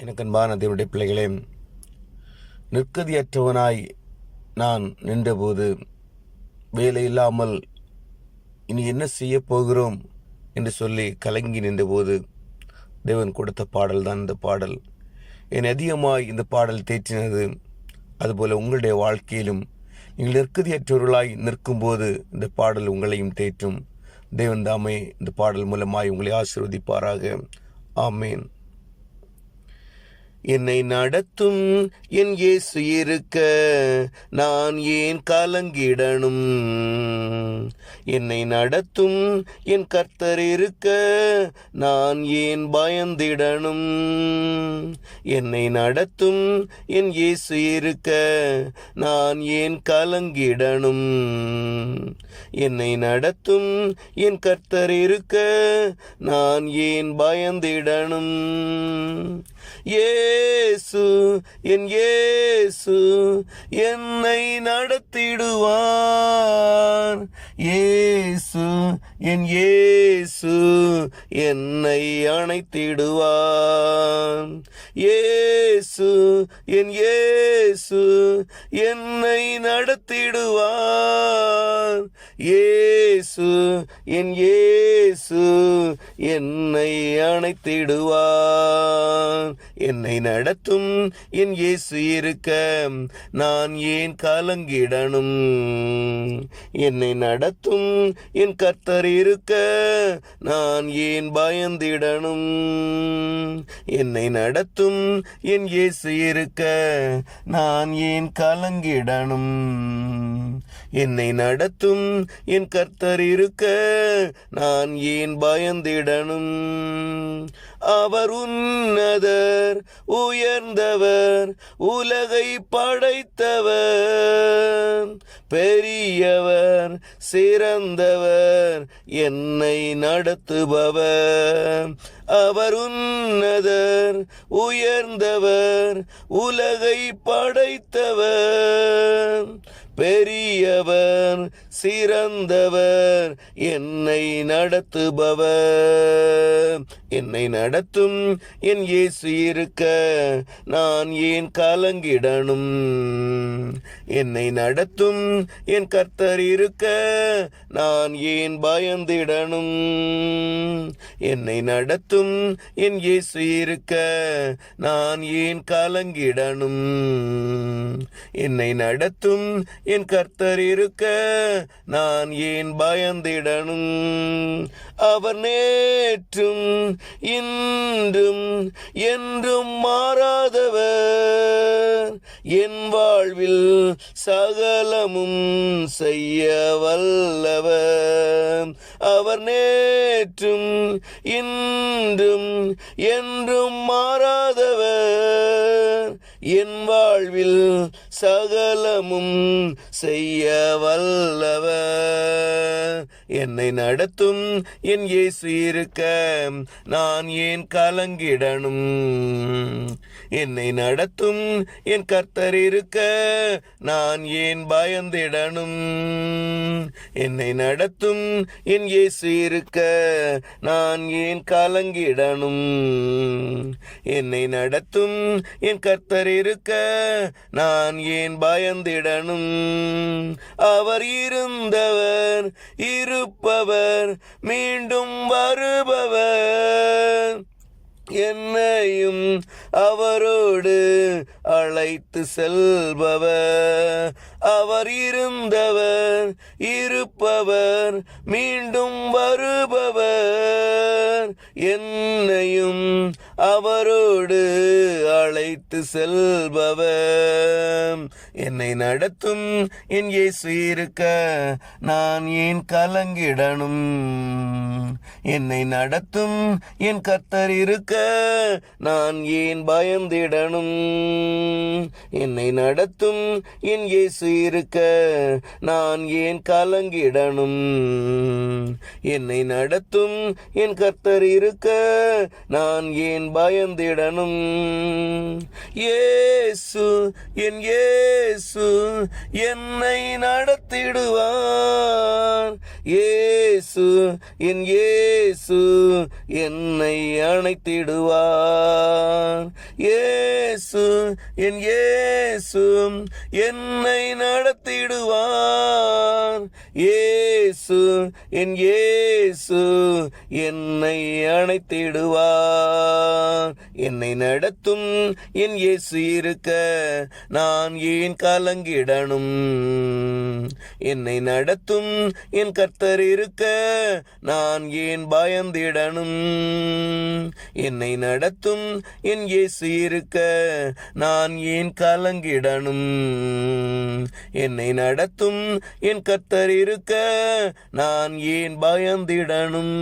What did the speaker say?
எனக்கு அன்பான தேவனுடைய பிள்ளைகளே நிற்கதியற்றவனாய் நான் நின்றபோது வேலை இல்லாமல் இனி என்ன செய்ய போகிறோம் என்று சொல்லி கலங்கி நின்றபோது தேவன் கொடுத்த பாடல் தான் இந்த பாடல். என் அதிகமாய் இந்த பாடல் தேற்றினது அதுபோல் உங்களுடைய வாழ்க்கையிலும் நீங்கள் நிற்கதியற்றவர்களாய் நிற்கும்போது இந்த பாடல் உங்களையும் தேற்றும். தேவன் தாமே இந்த பாடல் மூலமாய் உங்களை ஆசிர்வதிப்பாராக. ஆமேன். என்னை நடத்தும் என் இயேசு இருக்க. நான் ஏன் கலங்கிடணும்? என்னை நடத்தும் என் கர்த்தர் இருக்க. நான் ஏன் பயந்திடணும்? என்னை நடத்தும் என் இயேசு இருக்க. நான் ஏன் கலங்கிடணும்? என்னை நடத்தும் என் கர்த்தர் இருக்க. நான் ஏன் பயந்திடணும்? ஏசு என் ஏசு என்னை நடத்திடுவார். ஏசு என் ஏசு என்னை அணைத்திடுவார். ஏசு என் ஏசு என்னை நடத்திடுவார். ஏசு என் ஏசு என்னை அணைத்திடுவார். என்னை நடத்தும் என் இயேசு இருக்க. நான் ஏன் கலங்கிடணும்? என்னை நடத்தும் என் கர்த்தர் இருக்க. நான் ஏன் பயந்திடணும்? என்னை நடத்தும் என் இயேசு இருக்க. நான் ஏன் கலங்கிடணும்? என்னை நடத்தும் என் கர்த்தர் இருக்க. நான் ஏன் பயந்திடணும்? அவர் உன்னதர் உயர்ந்தவர் உலகை படைத்தவர். பெரியவர் சிறந்தவர் என்னை நடத்துபவர். அவர் உன்னதர் உயர்ந்தவர் உலகை படைத்தவர். பெரியவர் சிறந்தவர் என்னை நடத்துபவர். என்னை நடத்தும் என் இயேசு இருக்க நான் ஏன் கலங்கிடணும்? என்னை நடத்தும் என் கர்த்தர் இருக்க நான் ஏன் பயந்திடணும்? என்னை நடத்தும் என் இயேசு இருக்க நான் ஏன் கலங்கிடணும்? என்னை நடத்தும் என் கர்த்தர் இருக்க நான் ஏன் பயந்திடணும்? அவர் நேற்றும் இன்றும் என்றும் மாறாதவர். என் வாழ்வில் சகலமும் செய்ய வல்லவர். அவர் நேற்றும் இன்றும் என்றும் மாறாதவர். என் வாழ்வில் சகலமும் செய்ய வல்லவர். என்னை நடத்தும் என் இயேசு இருக்க. நான் ஏன் கலங்கிடணும்? என்னை நடத்தும் என் கர்த்தர் இருக்க. நான் ஏன் பயந்திடணும்? என்னை நடத்தும் என் இயேசு இருக்க. நான் ஏன் கலங்கிடணும்? என்னை நடத்தும் என் கர்த்தர் இருக்க. நான் ஏன் பயந்திடணும்? அவர் இருந்தவர் இருப்பவர் மீண்டும் வருபவர். என்னையும் அவரோடு அழைத்து செல்பவர். அவர் இருந்தவர் இருப்பவர் மீண்டும் வருபவர். என்னையும் அவரோடு அழைத்து செல்பவர். என்னை நடத்தும் என் இயேசு இருக்க. நான் ஏன் கலங்கிடணும்? என்னை நடத்தும் என் கர்த்தர் இருக்க. நான் ஏன் பயந்திடணும்? என்னை நடத்தும் என் இயேசு இருக்க. நான் ஏன் கலங்கிடணும்? என்னை நடத்தும் என் கர்த்தர் இருக்க. நான் ஏன் பயந்திடணும்? ஏசு என் இயேசு என்னை நடத்திடுவார். இயேசு என் இயேசு என்னை அணைத்திடுவார். இயேசு என் இயேசு என்னை நடத்திடுவார். இயேசு என் இயேசு என்னை அணைத்திடுவார். என்னை நடத்தும் என் இயேசு இருக்க நான் ஏன் கலங்கிடணும்? என்னை நடத்தும் என் கர்த்தர் இருக்க நான் ஏன் பயந்திடணும்? என்னை நடத்தும் என் இயேசு இருக்க நான் நான் ஏன் கலங்கிடணும்? என்னை நடத்தும் என் கத்தர் இருக்க நான் ஏன் பயந்திடணும்?